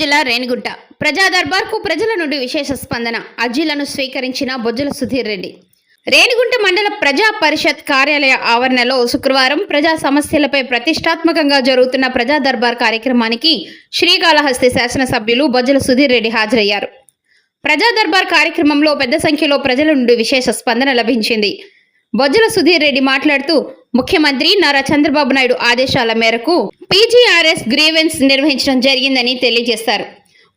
జిల్లా రేణిగుంట. ప్రజా దర్బార్కు ప్రజల నుండి విశేష స్పందన. అర్జీలను స్వీకరించిన బొజ్జల సుధీర్ రెడ్డి. రేణిగుంట మండల ప్రజా పరిషత్ కార్యాలయ ఆవరణలో శుక్రవారం ప్రజా సమస్యలపై ప్రతిష్టాత్మకంగా జరుగుతున్న ప్రజా దర్బార్ కార్యక్రమానికి శ్రీకాళహస్తి శాసనసభ్యులు బొజ్జల సుధీర్ రెడ్డి హాజరయ్యారు. ప్రజా దర్బార్ కార్యక్రమంలో పెద్ద సంఖ్యలో ప్రజల నుండి విశేష స్పందన లభించింది. బొజ్జల సుధీర్ రెడ్డి మాట్లాడుతూ ముఖ్యమంత్రి నారా చంద్రబాబు నాయుడు ఆదేశాల మేరకు పీజీఆర్ఎస్ గ్రీవెన్స్ నిర్వహించడం జరిగిందని తెలియజేశారు.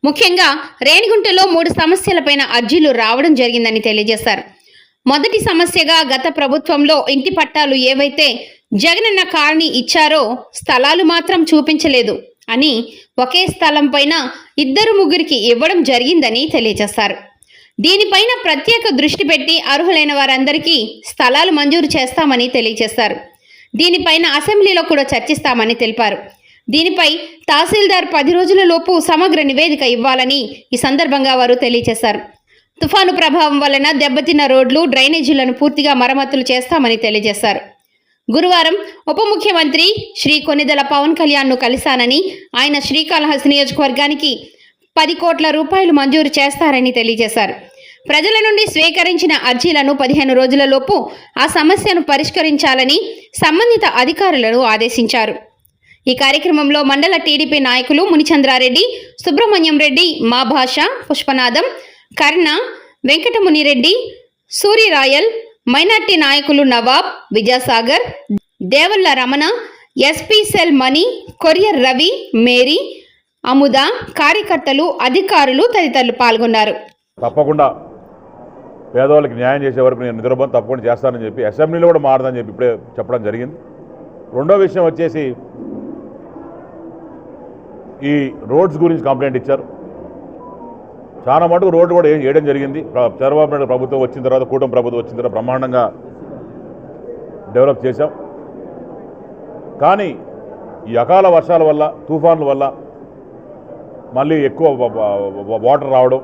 ముఖ్యంగా రేణిగుంటలో మూడు సమస్యలపైన అర్జీలు రావడం జరిగిందని తెలియజేశారు. మొదటి సమస్యగా గత ప్రభుత్వంలో ఇంటి పట్టాలు ఏవైతే జగనన్న కాలనీ ఇచ్చారో స్థలాలు మాత్రం చూపించలేదు అని ఒకే స్థలం పైన ఇద్దరు ముగ్గురికి ఇవ్వడం జరిగిందని తెలియజేశారు. దీనిపైన ప్రత్యేక దృష్టి పెట్టి అర్హులైన వారందరికీ స్థలాలు మంజూరు చేస్తామని తెలియజేశారు. దీనిపైన అసెంబ్లీలో కూడా చర్చిస్తామని తెలిపారు. దీనిపై తహసీల్దార్ పది రోజుల లోపు సమగ్ర నివేదిక ఇవ్వాలని ఈ సందర్భంగా వారు తెలియజేశారు. తుఫాను ప్రభావం వలన దెబ్బతిన్న రోడ్లు డ్రైనేజీలను పూర్తిగా మరమ్మతులు చేస్తామని తెలియజేశారు. గురువారం ఉప ముఖ్యమంత్రి శ్రీ కొనిదల పవన్ కళ్యాణ్ను కలిశానని ఆయన శ్రీకాళహస్తి నియోజకవర్గానికి పది కోట్ల రూపాయలు మంజూరు చేస్తారని తెలియజేశారు. ప్రజల నుండి స్వీకరించిన అర్జీలను పదిహేను రోజులలోపు ఆ సమస్యను పరిష్కరించాలని సంబంధిత అధికారులను ఆదేశించారు. ఈ కార్యక్రమంలో మండల టీడీపీ నాయకులు మునిచంద్రారెడ్డి సుబ్రహ్మణ్యం రెడ్డి మా భాష పుష్పనాథం కర్ణ వెంకటమునిరెడ్డి సూర్యరాయల్ మైనార్టీ నాయకులు Nawab Vidyasagar Devalla Ramana SP cell Mani courier Ravi Mary Amuda కార్యకర్తలు అధికారులు తదితరులు పాల్గొన్నారు. తప్పకుండా పేదవాళ్ళకి న్యాయం చేసే వరకు నేను నిద్రపోను తప్పకుండా చేస్తానని చెప్పి అసెంబ్లీలో కూడా మారదని చెప్పి ఇప్పుడే చెప్పడం జరిగింది. రెండో విషయం వచ్చేసి ఈ రోడ్స్ గురించి కంప్లైంట్ ఇచ్చారు. చాలా మటుకు రోడ్డు కూడా వేయడం జరిగింది. చంద్రబాబు నాయుడు ప్రభుత్వం వచ్చిన తర్వాత కూటమి ప్రభుత్వం వచ్చిన తర్వాత బ్రహ్మాండంగా డెవలప్ చేశాం. కానీ ఈ అకాల వర్షాల వల్ల తుఫాన్ల వల్ల మళ్ళీ ఎక్కువ వాటర్ రావడం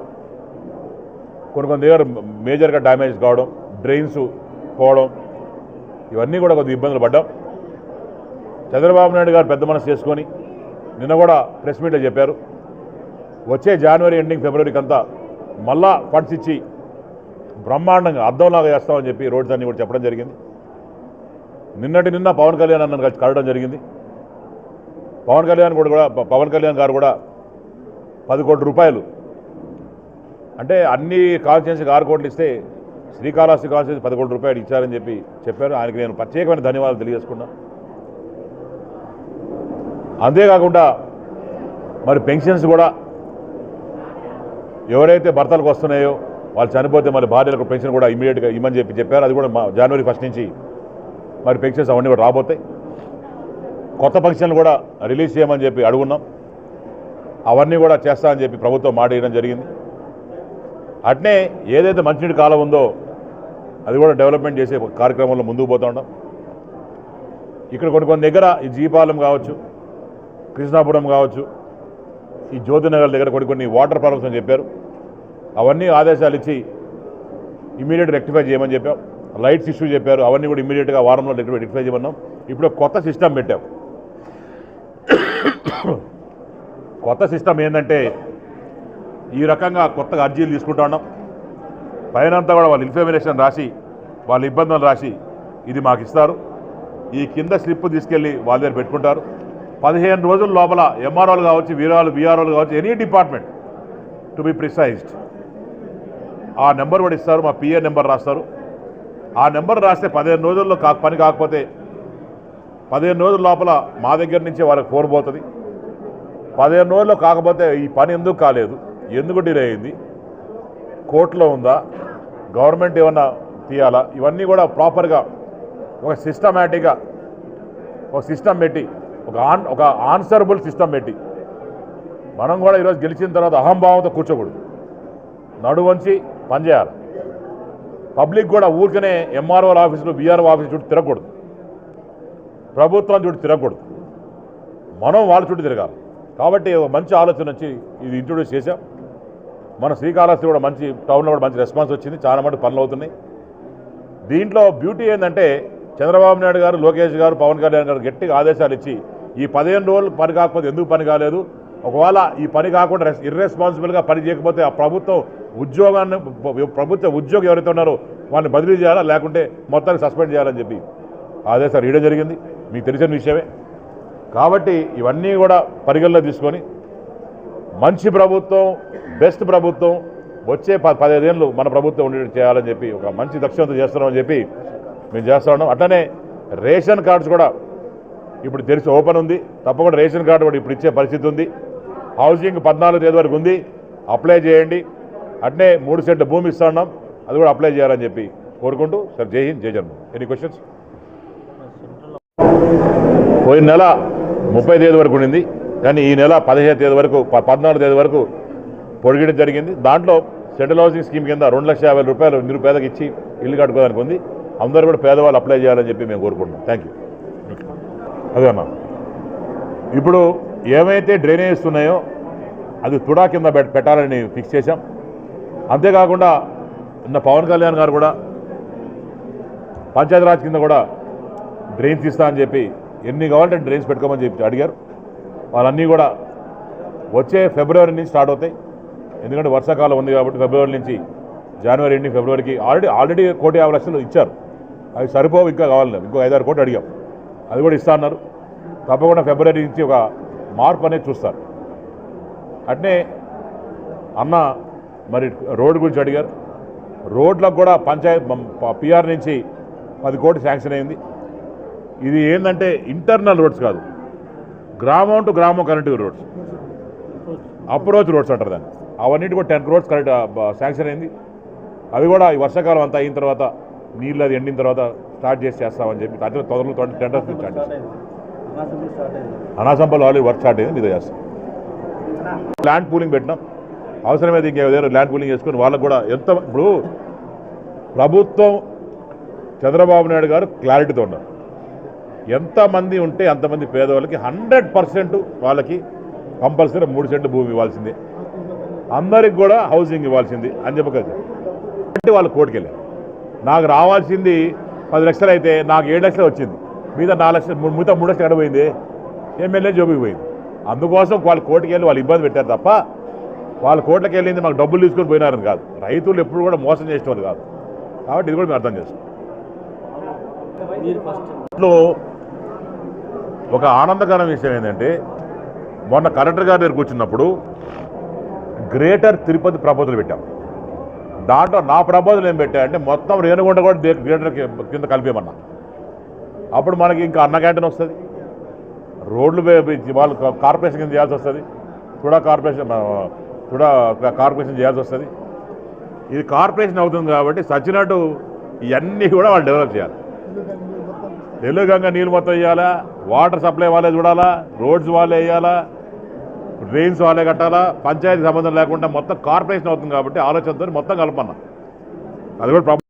కొన్ని కొన్ని దగ్గర మేజర్గా డ్యామేజ్ కావడం డ్రైన్స్ పోవడం ఇవన్నీ కూడా కొద్దిగా ఇబ్బందులు పడ్డాం. చంద్రబాబు నాయుడు గారు పెద్ద మనసు చేసుకొని నిన్న కూడా ప్రెస్ మీట్లో చెప్పారు. వచ్చే జనవరి ఎండింగ్ ఫిబ్రవరికి అంతా మళ్ళా ఫండ్స్ ఇచ్చి బ్రహ్మాండంగా అర్థంలాగా చేస్తామని చెప్పి రోడ్స్ అన్నీ కూడా చెప్పడం జరిగింది. నిన్నటి నిన్న పవన్ కళ్యాణ్ అన్న కలవడం జరిగింది. పవన్ కళ్యాణ్ కూడా కూడా పవన్ కళ్యాణ్ గారు కూడా పది కోట్ల రూపాయలు అంటే అన్ని కాన్స్టిట్యున్సీకి ఆరు కోట్లు ఇస్తే శ్రీకాళహస్తి కాన్స్టిట్యూన్సీ పది కోట్ల రూపాయలు ఇచ్చారని చెప్పి చెప్పారు. ఆయనకి నేను ప్రత్యేకమైన ధన్యవాదాలు తెలియజేసుకున్నా అంతేకాకుండా మరి పెన్షన్స్ కూడా ఎవరైతే భర్తలకు వస్తున్నాయో వాళ్ళు చనిపోతే మరి భార్యలకు పెన్షన్ కూడా ఇమీడియట్గా ఇమ్మని చెప్పి చెప్పారు. అది కూడా మా జనవరి ఫస్ట్ నుంచి మరి పెన్షన్స్ అవన్నీ కూడా రాబోతాయి. కొత్త పెన్షన్లు కూడా రిలీజ్ చేయమని చెప్పి అడుగున్నాం. అవన్నీ కూడా చేస్తా అని చెప్పి ప్రభుత్వం మాట ఇవ్వడం జరిగింది. అట్నే ఏదైతే మంచినీటి కాలం ఉందో అది కూడా డెవలప్మెంట్ చేసే కార్యక్రమంలో ముందుకు పోతూ ఉన్నాం ఇక్కడ కొన్ని కొన్ని దగ్గర ఈ జీపాలెం కావచ్చు కృష్ణాపురం కావచ్చు ఈ జ్యోతినగర్ దగ్గర కొన్ని కొన్ని వాటర్ ప్రాబ్లమ్స్ అని చెప్పారు. అవన్నీ ఆదేశాలు ఇచ్చి ఇమీడియట్ రెక్టిఫై చేయమని చెప్పాం. లైట్స్ ఇష్యూ చెప్పారు అవన్నీ కూడా ఇమీడియట్గా వారంలో రెక్టిఫై చేయమన్నాం. ఇప్పుడు కొత్త సిస్టమ్ పెట్టాం. కొత్త సిస్టమ్ ఏంటంటే ఈ రకంగా కొత్తగా అర్జీలు తీసుకుంటా ఉన్నాం. పైనంతా కూడా వాళ్ళు ఇన్ఫర్మేషన్ రాసి వాళ్ళ ఇబ్బందులు రాసి ఇది మాకు ఇస్తారు. ఈ కింద స్లిప్ తీసుకెళ్ళి వాళ్ళ దగ్గర పెట్టుకుంటారు. పదిహేను రోజుల లోపల ఎంఆర్ఓలు కావచ్చు వీరాలు బీఆర్ఓలు కావచ్చు any department to be precised. ఆ నెంబర్ కూడా ఇస్తారు మా పిఏ నెంబర్ రాస్తారు. ఆ నెంబర్ రాస్తే పదిహేను రోజుల్లో కా పని కాకపోతే పదిహేను రోజుల లోపల మా దగ్గర నుంచి వాళ్ళకి ఫోన్ పోతుంది. పదిహేను రోజుల్లో కాకపోతే ఈ పని ఎందుకు కాలేదు? ఎందుకు డిలే అయింది? కోర్టులో ఉందా? గవర్నమెంట్ ఏమన్నా తీయాలా? ఇవన్నీ కూడా ప్రాపర్గా ఒక సిస్టమేటిక్గా ఒక సిస్టమ్ పెట్టి ఒక ఆన్ ఒక ఆన్సరబుల్ సిస్టమ్ పెట్టి మనం కూడా ఈరోజు గెలిచిన తర్వాత అహంభావంతో కూర్చోకూడదు. నడువంచి పనిచేయాలి పబ్లిక్ కూడా ఊరికనే ఎంఆర్ఓ ఆఫీసులు బీఆర్ఓ ఆఫీసు చుట్టూ తిరగకూడదు. ప్రభుత్వం చుట్టూ తిరగకూడదు. మనం వాళ్ళ చుట్టూ తిరగాలి. కాబట్టి మంచి ఆలోచన వచ్చి ఇది ఇంట్రొడ్యూస్ చేశాం. మన శ్రీకాళహస్తి కూడా మంచి టౌన్లో కూడా మంచి రెస్పాన్స్ వచ్చింది. చాలా మంది పనులు అవుతున్నాయి. దీంట్లో బ్యూటీ ఏంటంటే చంద్రబాబు నాయుడు గారు లోకేష్ గారు పవన్ కళ్యాణ్ గారు గట్టిగా ఆదేశాలు ఇచ్చి ఈ పదిహేను రోజులు పని కాకపోతే ఎందుకు పని కాలేదు? ఒకవేళ ఈ పని కాకుండా ఇర్రెస్పాన్సిబుల్గా పని చేయకపోతే ఆ ప్రభుత్వం ఉద్యోగాన్ని ప్రభుత్వ ఉద్యోగం ఎవరైతే ఉన్నారో వాళ్ళని బదిలీ చేయాలా? లేకుంటే మొత్తాన్ని సస్పెండ్ చేయాలని చెప్పి ఆదేశాలు ఇవ్వడం జరిగింది. మీకు తెలిసిన విషయమే. కాబట్టి ఇవన్నీ కూడా పరిగణలో తీసుకొని మంచి ప్రభుత్వం బెస్ట్ ప్రభుత్వం వచ్చే ప పదిహేదేళ్ళు మన ప్రభుత్వం ఉండేది చేయాలని చెప్పి ఒక మంచి దక్షిణత చేస్తున్నామని చెప్పి మేము చేస్తా ఉన్నాం. అట్లనే రేషన్ కార్డ్స్ కూడా ఇప్పుడు తెరిచి ఓపెన్ ఉంది. తప్పకుండా రేషన్ కార్డు కూడా ఇప్పుడు ఇచ్చే పరిస్థితి ఉంది. హౌసింగ్ పద్నాలుగు తేదీ వరకు ఉంది. అప్లై చేయండి. అట్నే మూడు సెంట్ల భూమి ఇస్తా ఉన్నాం. అది కూడా అప్లై చేయాలని చెప్పి కోరుకుంటూ సార్ జై హింద్ జై జన్మ ఎనీ క్వశ్చన్స్ పోయిన నెల ముప్పై తేదీ వరకు ఉండింది. కానీ ఈ నెల పదిహేను తేదీ వరకు పద్నాలుగు తేదీ వరకు పొడిగడం జరిగింది. దాంట్లో సెంట్రల్ హౌసింగ్ స్కీమ్ కింద రెండు లక్షల యాభై రూపాయలు నిరుపేదకి ఇచ్చి ఇల్లు కట్టుకోవడానికి ఉంది. అందరూ కూడా పేదవాళ్ళు అప్లై చేయాలని చెప్పి మేము కోరుకుంటున్నాం. థ్యాంక్ యూ అదే అన్న. ఇప్పుడు ఏమైతే డ్రైనేజెస్ ఉన్నాయో అది తుడా కింద పెట్టాలని ఫిక్స్ చేశాం. అంతేకాకుండా నిన్న పవన్ కళ్యాణ్ గారు కూడా పంచాయతీరాజ్ కింద కూడా డ్రైన్స్ ఇస్తా అని చెప్పి ఎన్ని కావాలంటే డ్రైన్స్ పెట్టుకోమని చెప్పి అడిగారు. వాళ్ళన్నీ కూడా వచ్చే ఫిబ్రవరి నుంచి స్టార్ట్ అవుతాయి. ఎందుకంటే వర్షాకాలం ఉంది కాబట్టి ఫిబ్రవరి నుంచి జనవరి ఎండింగ్ ఫిబ్రవరికి ఆల్రెడీ ఆల్రెడీ కోటి యాభై లక్షలు ఇచ్చారు. అవి సరిపోవు ఇంకా కావాలి ఇంకో ఐదారు కోట్లు అడిగాం. అది కూడా ఇస్తా అన్నారు. తప్పకుండా ఫిబ్రవరి నుంచి ఒక మార్పు అనేది చూస్తారు. అట్నే అన్న మరి రోడ్డు గురించి అడిగారు. రోడ్లకు కూడా పంచాయత్ పిఆర్ నుంచి పది కోట్లు శాంక్షన్ అయింది. ఇది ఏంటంటే ఇంటర్నల్ రోడ్స్ కాదు. గ్రామం టు గ్రామం కనెక్టివ్ రోడ్స్ అప్రోచ్ రోడ్స్ అంటారు దాన్ని. అవన్నిటి కూడా టెన్ క్రోడ్స్ కరెక్ట్ శాంక్షన్ అయింది. అవి కూడా ఈ వర్షాకాలం అంతా అయిన తర్వాత నీళ్ళు అది ఎండిన తర్వాత స్టార్ట్ చేసి చేస్తామని చెప్పి అట్లా తొందరలో ట్వంటీ టెండర్స్ స్టార్ట్ చేస్తాం. అనాసంపల్ ఆల్రెడీ వర్క్ స్టార్ట్ అయింది మీద చేస్తాం. ల్యాండ్ పూలింగ్ పెట్టినాం. అవసరమైతే ఇంకే దగ్గర ల్యాండ్ పూలింగ్ చేసుకుని వాళ్ళకు కూడా ఎంత ఇప్పుడు ప్రభుత్వం చంద్రబాబు నాయుడు గారు క్లారిటీతో ఉన్నారు. ఎంతమంది ఉంటే అంతమంది పేదవాళ్ళకి హండ్రెడ్ పర్సెంట్ వాళ్ళకి కంపల్సరీ మూడు సెంట్లు భూమి ఇవ్వాల్సిందే. అందరికి కూడా హౌసింగ్ ఇవ్వాల్సింది అని చెప్పగలరు అంటే వాళ్ళు కోర్టుకు వెళ్ళారు నాకు రావాల్సింది పది లక్షలు అయితే నాకు ఏడు లక్షలు వచ్చింది. మిగతా నాలుగు లక్షలు మిగతా మూడు లక్షలు ఎక్కడ పోయింది? ఎమ్మెల్యే జోబికి పోయింది. అందుకోసం వాళ్ళు కోర్టుకు వెళ్ళి వాళ్ళు ఇబ్బంది పెట్టారు తప్ప వాళ్ళు కోర్టుకి వెళ్ళింది మాకు డబ్బులు తీసుకొని పోయినారని కాదు. రైతులు ఎప్పుడు కూడా మోసం చేసేవాళ్ళు కాదు. కాబట్టి ఇది కూడా మేము అర్థం చేస్తాం ఒక ఆనందకరం విషయం ఏంటంటే మొన్న కలెక్టర్ గారి దగ్గర కూర్చున్నప్పుడు గ్రేటర్ తిరుపతి ప్రపోజల్ పెట్టాం. దాంట్లో నా ప్రపోజల్ ఏం పెట్టా అంటే మొత్తం రేణుగుంట కూడా గ్రేటర్ కింద కలిపేమన్నా అప్పుడు మనకి ఇంకా అన్న క్యాంటీన్ వస్తుంది. రోడ్లు వాళ్ళు కార్పొరేషన్ కింద చేయాల్సి వస్తుంది. తుడా కార్పొరేషన్ తుడా కార్పొరేషన్ చేయాల్సి వస్తుంది. ఇది కార్పొరేషన్ అవుతుంది కాబట్టి సచ్చినట్టు ఇవన్నీ కూడా వాళ్ళు డెవలప్ చేయాలి. తెలుగు గంగ నీళ్ళు మొత్తం వేయాలా వాటర్ సప్లై వాళ్ళే చూడాలా రోడ్స్ వాళ్ళే వేయాలా డ్రైన్స్ వాళ్ళే కట్టాలా పంచాయతీ సంబంధం లేకుండా మొత్తం కార్పొరేషన్ అవుతుంది కాబట్టి ఆలోచనతో మొత్తం కలపన్నా అది కూడా ప్రాబ్లం